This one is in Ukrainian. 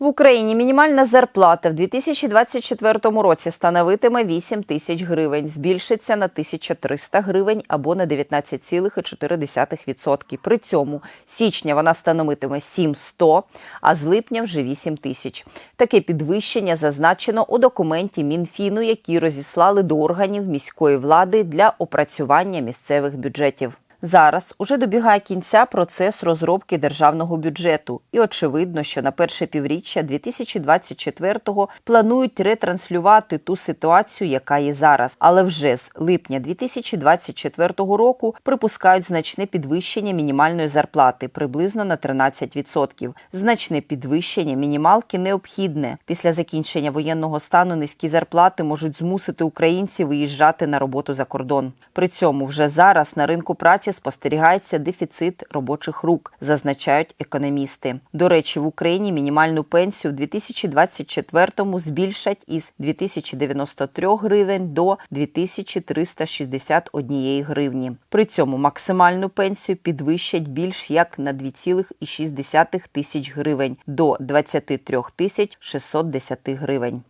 В Україні мінімальна зарплата в 2024 році становитиме 8 тисяч гривень, збільшиться на 1300 гривень або на 19,4%. При цьому січня вона становитиме 7100, а з липня вже 8 тисяч. Таке підвищення зазначено у документі Мінфіну, який розіслали до органів міської влади для опрацювання місцевих бюджетів. Зараз уже добігає кінця процес розробки державного бюджету, і очевидно, що на перше півріччя 2024-го планують ретранслювати ту ситуацію, яка є зараз. Але вже з липня 2024 року припускають значне підвищення мінімальної зарплати приблизно на 13%. Значне підвищення мінімалки необхідне. Після закінчення воєнного стану низькі зарплати можуть змусити українців виїжджати на роботу за кордон. При цьому вже зараз на ринку праці спостерігається дефіцит робочих рук, зазначають економісти. До речі, в Україні мінімальну пенсію в 2024-му збільшать із 2093 гривень до 2361 гривні. При цьому максимальну пенсію підвищать більш як на 2,6 тисяч гривень до 23 тисяч 610 гривень.